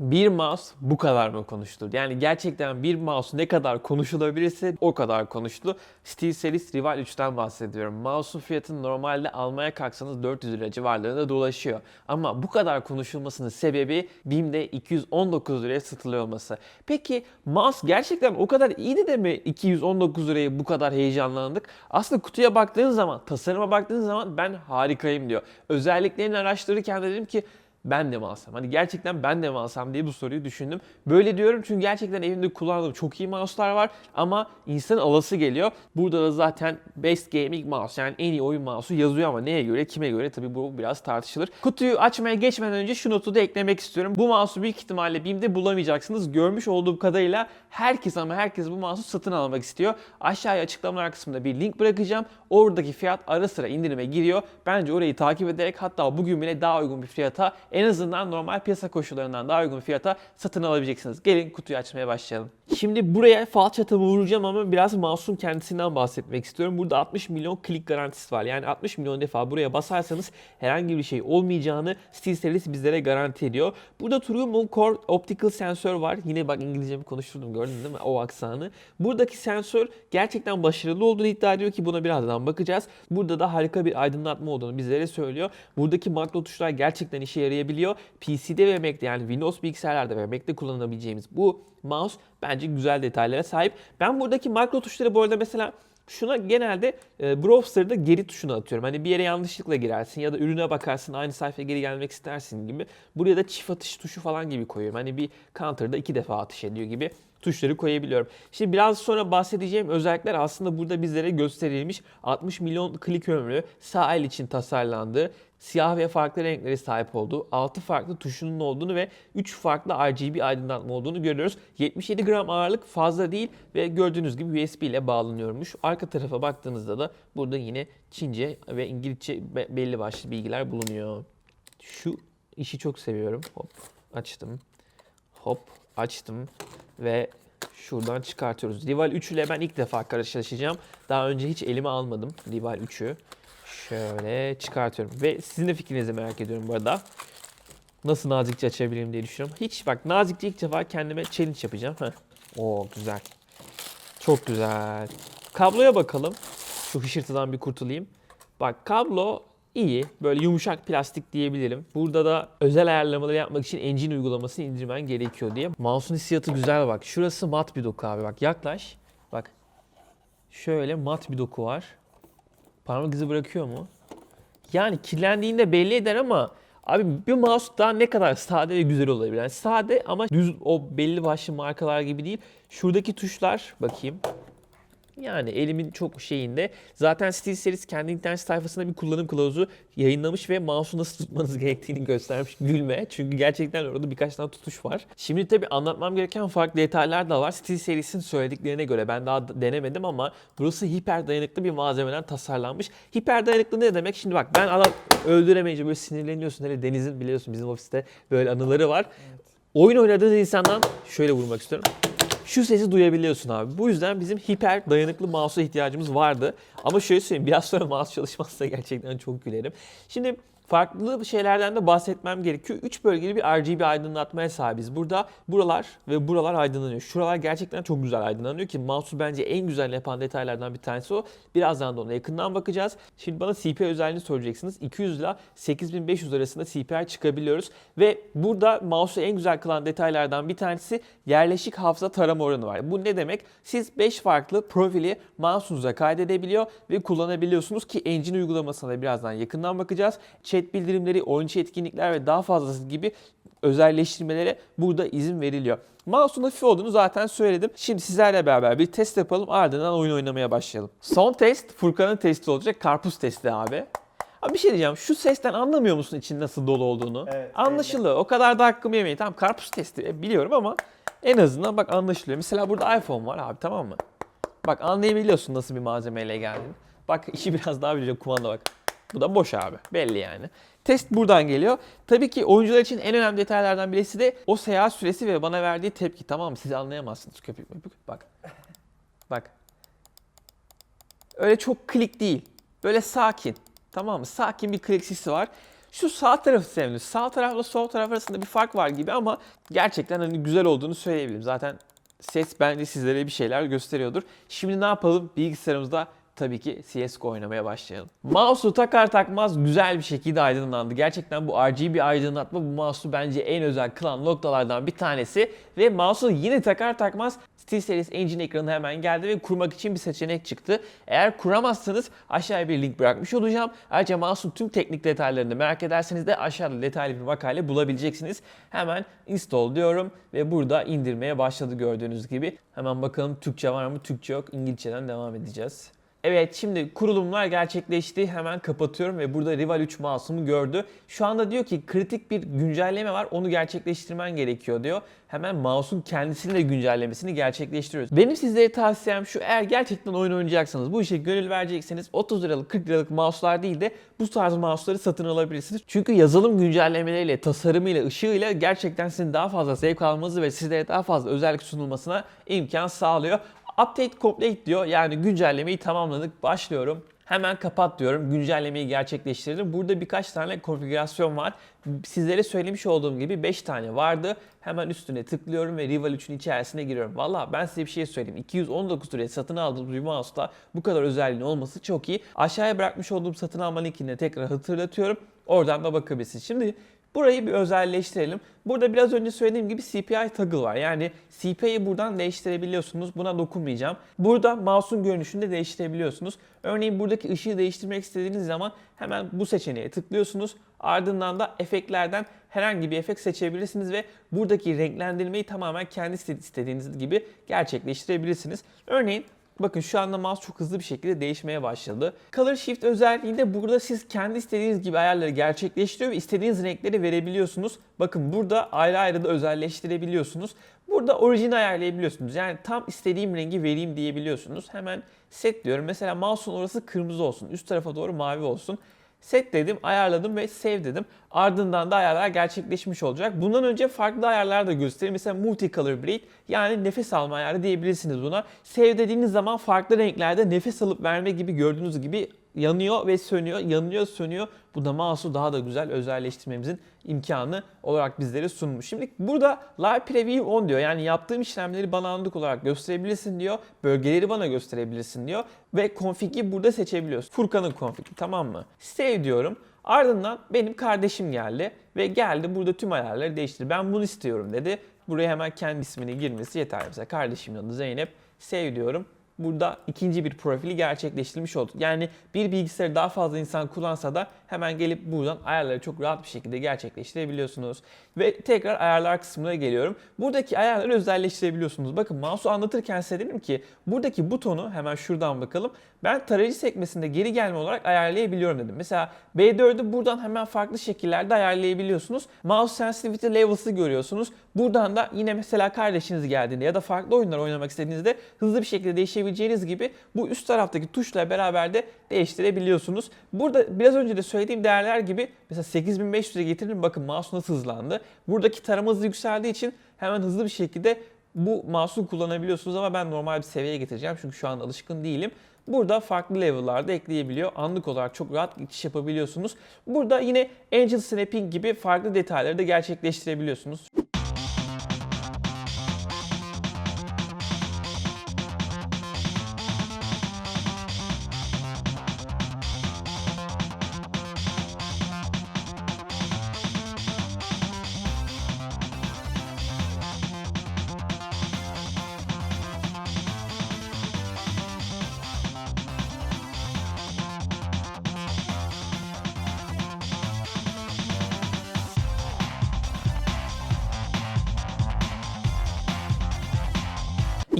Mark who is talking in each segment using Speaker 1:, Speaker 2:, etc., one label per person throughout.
Speaker 1: Bir mouse bu kadar mı konuştu? Yani gerçekten bir mouse ne kadar konuşulabilirse o kadar konuştu. SteelSeries Rival 3'ten bahsediyorum. Mouse'un fiyatını normalde almaya kalksanız 400 lira civarlarında dolaşıyor. Ama bu kadar konuşulmasının sebebi BİM'de 219 liraya satılıyor olması. Peki mouse gerçekten o kadar iyiydi de mi 219 liraya bu kadar heyecanlandık? Aslında kutuya baktığın zaman, tasarıma baktığın zaman ben harikayım diyor. Özelliklerini araştırırken de dedim ki ben de mi alsam? Hani gerçekten ben de mi alsam diye bu soruyu düşündüm. Böyle diyorum çünkü gerçekten evimde kullandığım çok iyi mouse'lar var ama insanın alası geliyor. Burada da zaten Best Gaming Mouse yani en iyi oyun mouse'u yazıyor ama neye göre kime göre tabii bu biraz tartışılır. Kutuyu açmaya geçmeden önce şu notu da eklemek istiyorum. Bu mouse'u büyük ihtimalle BİM'de bulamayacaksınız. Görmüş olduğum kadarıyla herkes ama herkes bu mouse'u satın almak istiyor. Aşağıya açıklamalar kısmında bir link bırakacağım. Oradaki fiyat ara sıra indirime giriyor. Bence orayı takip ederek hatta bugün bile daha uygun bir fiyata en azından normal piyasa koşullarından daha uygun fiyata satın alabileceksiniz. Gelin kutuyu açmaya başlayalım. Şimdi buraya falçatamı vuracağım ama biraz mouse'un kendisinden bahsetmek istiyorum. Burada 60 milyon klik garantisi var. Yani 60 milyon defa buraya basarsanız herhangi bir şey olmayacağını SteelSeries bizlere garanti ediyor. Burada True Core Optical sensör var. Yine bak İngilizcemi konuşturdum gördün değil mi? O aksanı. Buradaki sensör gerçekten başarılı olduğunu iddia ediyor ki buna birazdan bakacağız. Burada da harika bir aydınlatma olduğunu bizlere söylüyor. Buradaki makro tuşlar gerçekten işe yarayabiliyor. PC'de ve Mac'de yani Windows bilgisayarlarda ve Mac'de kullanabileceğimiz bu mouse bence güzel detaylara sahip. Ben buradaki makro tuşları bu arada mesela şuna genelde e, browser'da geri tuşuna atıyorum. Hani bir yere yanlışlıkla girersin ya da ürüne bakarsın aynı sayfaya geri gelmek istersin gibi. Buraya da çift atış tuşu falan gibi koyuyorum. Hani bir counter'da iki defa atış ediyor gibi tuşları koyabiliyorum. Şimdi biraz sonra bahsedeceğim özellikler aslında burada bizlere gösterilmiş 60 milyon klik ömrü sağ el için tasarlandığı siyah ve farklı renklere sahip olduğu, 6 farklı tuşunun olduğunu ve 3 farklı RGB aydınlatma olduğunu görüyoruz. 77 gram ağırlık fazla değil ve gördüğünüz gibi USB ile bağlanıyormuş. Arka tarafa baktığınızda da burada yine Çince ve İngilizce be- belli başlı bilgiler bulunuyor. Şu işi çok seviyorum. Hop açtım. Hop açtım ve şuradan çıkartıyoruz. Rival 3 ile ben ilk defa karşılaşacağım. Daha önce hiç elime almadım Rival 3'ü. Şöyle çıkartıyorum. Ve sizin de fikrinizi merak ediyorum bu arada. Nasıl nazikçe açabilirim diye düşünüyorum. Hiç bak nazikçe ilk defa kendime challenge yapacağım. Heh. Oo güzel. Çok güzel. Kabloya bakalım. Şu hışırtıdan bir kurtulayım. Bak kablo iyi. Böyle yumuşak plastik diyebilirim. Burada da özel ayarlamaları yapmak için engine uygulamasını indirmen gerekiyor diye. Mouse'un hissiyatı güzel bak. Şurası mat bir doku abi. Bak yaklaş. Bak. Şöyle mat bir doku var. Parmak izi bırakıyor mu? Yani kirlendiğinde belli eder ama abi bir mouse daha ne kadar sade ve güzel olabilir. Yani sade ama düz o belli başlı markalar gibi değil. Şuradaki tuşlar bakayım. Yani elimin çok şeyinde. Zaten SteelSeries kendi internet sayfasında bir kullanım kılavuzu yayınlamış ve mouse'u nasıl tutmanız gerektiğini göstermiş. Gülme. Çünkü gerçekten orada birkaç tane tutuş var. Şimdi tabii anlatmam gereken farklı detaylar da var. SteelSeries'in söylediklerine göre ben daha denemedim ama burası hiper dayanıklı bir malzemeden tasarlanmış. Hiper dayanıklı ne demek? Şimdi bak ben adam öldüremeyince böyle sinirleniyorsun. Hele Deniz'in biliyorsun bizim ofiste böyle anıları var. Oyun oynadığınız insandan şöyle vurmak istiyorum şu sesi duyabiliyorsun abi. Bu yüzden bizim hiper dayanıklı mouse'a ihtiyacımız vardı. Ama şöyle söyleyeyim biraz sonra mouse çalışmazsa gerçekten çok gülerim. Şimdi farklı şeylerden de bahsetmem gerekiyor. 3 bölgeli bir RGB aydınlatmaya sahibiz. Burada buralar ve buralar aydınlanıyor. Şuralar gerçekten çok güzel aydınlanıyor ki mouse'u bence en güzel yapan detaylardan bir tanesi o. Birazdan da ona yakından bakacağız. Şimdi bana CPI özelliğini soracaksınız. 200 ile 8500 arasında CPI çıkabiliyoruz. Ve burada mouse'u en güzel kılan detaylardan bir tanesi yerleşik hafıza tarama oranı var. Bu ne demek? Siz 5 farklı profili mouse'unuza kaydedebiliyor ve kullanabiliyorsunuz ki Engine uygulamasına da birazdan yakından bakacağız. Chat bildirimleri, oyuncu etkinlikler ve daha fazlası gibi özelleştirmelere burada izin veriliyor. Mouse'un hafif olduğunu zaten söyledim. Şimdi sizlerle beraber bir test yapalım ardından oyun oynamaya başlayalım. Son test Furkan'ın testi olacak. Karpuz testi abi. Abi bir şey diyeceğim. Şu sesten anlamıyor musun için nasıl dolu olduğunu?
Speaker 2: Evet,
Speaker 1: Anlaşılıyor. O kadar da hakkımı yemeyin. Tamam karpuz testi e, biliyorum ama en azından bak anlaşılıyor. Mesela burada iPhone var abi tamam mı? Bak anlayabiliyorsun nasıl bir malzemeyle geldiğini. Bak işi biraz daha bileceğim kumanda bak. Bu da boş abi. Belli yani. Test buradan geliyor. Tabii ki oyuncular için en önemli detaylardan birisi de o seyahat süresi ve bana verdiği tepki. Tamam mı? Siz anlayamazsınız köpük möpük. Bak. Bak. Öyle çok klik değil. Böyle sakin. Tamam mı? Sakin bir klik sesi var. Şu sağ tarafı sevdim. Sağ tarafla sol taraf arasında bir fark var gibi ama gerçekten hani güzel olduğunu söyleyebilirim. Zaten ses bence sizlere bir şeyler gösteriyordur. Şimdi ne yapalım? Bilgisayarımızda tabii ki CSGO oynamaya başlayalım. Mouse'u takar takmaz güzel bir şekilde aydınlandı. Gerçekten bu RGB aydınlatma bu mouse'u bence en özel kılan noktalardan bir tanesi. Ve mouse'u yine takar takmaz SteelSeries Engine ekranı hemen geldi ve kurmak için bir seçenek çıktı. Eğer kuramazsanız aşağıya bir link bırakmış olacağım. Ayrıca mouse'un tüm teknik detaylarını merak ederseniz de aşağıda detaylı bir makale bulabileceksiniz. Hemen install diyorum ve burada indirmeye başladı gördüğünüz gibi. Hemen bakalım Türkçe var mı? Türkçe yok. İngilizceden devam edeceğiz. Evet şimdi kurulumlar gerçekleşti. Hemen kapatıyorum ve burada Rival 3 mouse'umu gördü. Şu anda diyor ki kritik bir güncelleme var. Onu gerçekleştirmen gerekiyor diyor. Hemen mouse'un kendisini de güncellemesini gerçekleştiriyoruz. Benim sizlere tavsiyem şu. Eğer gerçekten oyun oynayacaksanız, bu işe gönül verecekseniz 30 liralık 40 liralık mouse'lar değil de bu tarz mouse'ları satın alabilirsiniz. Çünkü yazılım güncellemeleriyle, tasarımıyla, ışığıyla gerçekten sizin daha fazla zevk almanızı ve sizlere daha fazla özellik sunulmasına imkan sağlıyor. Update complete diyor. Yani güncellemeyi tamamladık. Başlıyorum. Hemen kapat diyorum. Güncellemeyi gerçekleştirdim. Burada birkaç tane konfigürasyon var. Sizlere söylemiş olduğum gibi 5 tane vardı. Hemen üstüne tıklıyorum ve Rival 3'ün içerisine giriyorum. Valla ben size bir şey söyleyeyim. 219 liraya satın aldığım bir mouse'da bu kadar özelliğin olması çok iyi. Aşağıya bırakmış olduğum satın alma linkini tekrar hatırlatıyorum. Oradan da bakabilirsiniz. Şimdi Burayı bir özelleştirelim. Burada biraz önce söylediğim gibi CPI toggle var. Yani CPI'yi buradan değiştirebiliyorsunuz. Buna dokunmayacağım. Burada mouse'un görünüşünü de değiştirebiliyorsunuz. Örneğin buradaki ışığı değiştirmek istediğiniz zaman hemen bu seçeneğe tıklıyorsunuz. Ardından da efektlerden herhangi bir efekt seçebilirsiniz ve buradaki renklendirmeyi tamamen kendi istediğiniz gibi gerçekleştirebilirsiniz. Örneğin Bakın şu anda mouse çok hızlı bir şekilde değişmeye başladı. Color Shift özelliğinde burada siz kendi istediğiniz gibi ayarları gerçekleştiriyor ve istediğiniz renkleri verebiliyorsunuz. Bakın burada ayrı ayrı da özelleştirebiliyorsunuz. Burada orijini ayarlayabiliyorsunuz. Yani tam istediğim rengi vereyim diyebiliyorsunuz. Hemen set diyorum. Mesela mouse'un orası kırmızı olsun. Üst tarafa doğru mavi olsun. Set dedim, ayarladım ve save dedim. Ardından da ayarlar gerçekleşmiş olacak. Bundan önce farklı ayarlar da göstereyim. Mesela multicolor breathe yani nefes alma ayarı diyebilirsiniz buna. Save dediğiniz zaman farklı renklerde nefes alıp verme gibi gördüğünüz gibi yanıyor ve sönüyor, yanıyor, sönüyor. Bu da mouse'u daha da güzel özelleştirmemizin imkanı olarak bizlere sunmuş. Şimdi burada Live Preview On diyor. Yani yaptığım işlemleri bana anlık olarak gösterebilirsin diyor. Bölgeleri bana gösterebilirsin diyor. Ve config'i burada seçebiliyorsun. Furkan'ın config'i tamam mı? Save diyorum. Ardından benim kardeşim geldi ve geldi burada tüm ayarları değiştirdi. Ben bunu istiyorum dedi. Buraya hemen kendi ismini girmesi yeterli. Mesela kardeşimin adı Zeynep. Save diyorum burada ikinci bir profili gerçekleştirilmiş oldu. Yani bir bilgisayarı daha fazla insan kullansa da hemen gelip buradan ayarları çok rahat bir şekilde gerçekleştirebiliyorsunuz. Ve tekrar ayarlar kısmına geliyorum. Buradaki ayarları özelleştirebiliyorsunuz. Bakın mouse'u anlatırken size dedim ki buradaki butonu hemen şuradan bakalım. Ben tarayıcı sekmesinde geri gelme olarak ayarlayabiliyorum dedim. Mesela B4'ü buradan hemen farklı şekillerde ayarlayabiliyorsunuz. Mouse sensitivity levels'ı görüyorsunuz. Buradan da yine mesela kardeşiniz geldiğinde ya da farklı oyunlar oynamak istediğinizde hızlı bir şekilde değişebileceğiniz gibi bu üst taraftaki tuşla beraber de değiştirebiliyorsunuz. Burada biraz önce de söylediğim değerler gibi mesela 8500'e getirin bakın mouse nasıl hızlandı. Buradaki tarama hızı yükseldiği için hemen hızlı bir şekilde bu mouse'u kullanabiliyorsunuz ama ben normal bir seviyeye getireceğim çünkü şu an alışkın değilim. Burada farklı level'larda ekleyebiliyor. Anlık olarak çok rahat geçiş yapabiliyorsunuz. Burada yine Angel Snapping gibi farklı detayları da gerçekleştirebiliyorsunuz.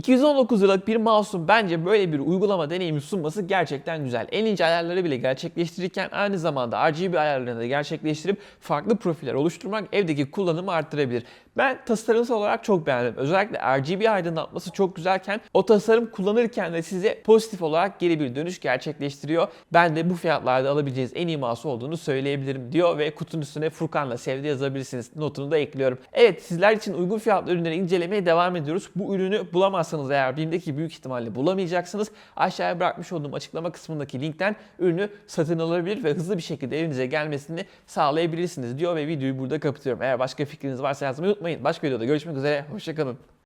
Speaker 1: ...219 liralık bir mouse'un bence böyle bir uygulama deneyimi sunması gerçekten güzel. En ince ayarları bile gerçekleştirirken aynı zamanda RGB ayarlarını da gerçekleştirip farklı profiller oluşturmak evdeki kullanımı arttırabilir. Ben tasarımsal olarak çok beğendim. Özellikle RGB aydınlatması çok güzelken o tasarım kullanırken de size pozitif olarak geri bir dönüş gerçekleştiriyor. Ben de bu fiyatlarda alabileceğiniz en iyi mouse olduğunu söyleyebilirim diyor ve kutunun üstüne Furkan'la sevdi yazabilirsiniz. Notunu da ekliyorum. Evet sizler için uygun fiyatlı ürünleri incelemeye devam ediyoruz. Bu ürünü bulamazsanız eğer BİM'deki büyük ihtimalle bulamayacaksınız. Aşağıya bırakmış olduğum açıklama kısmındaki linkten ürünü satın alabilir ve hızlı bir şekilde evinize gelmesini sağlayabilirsiniz diyor ve videoyu burada kapatıyorum. Eğer başka fikriniz varsa yazmayı unutmayın. Başka videoda görüşmek üzere. Hoşçakalın.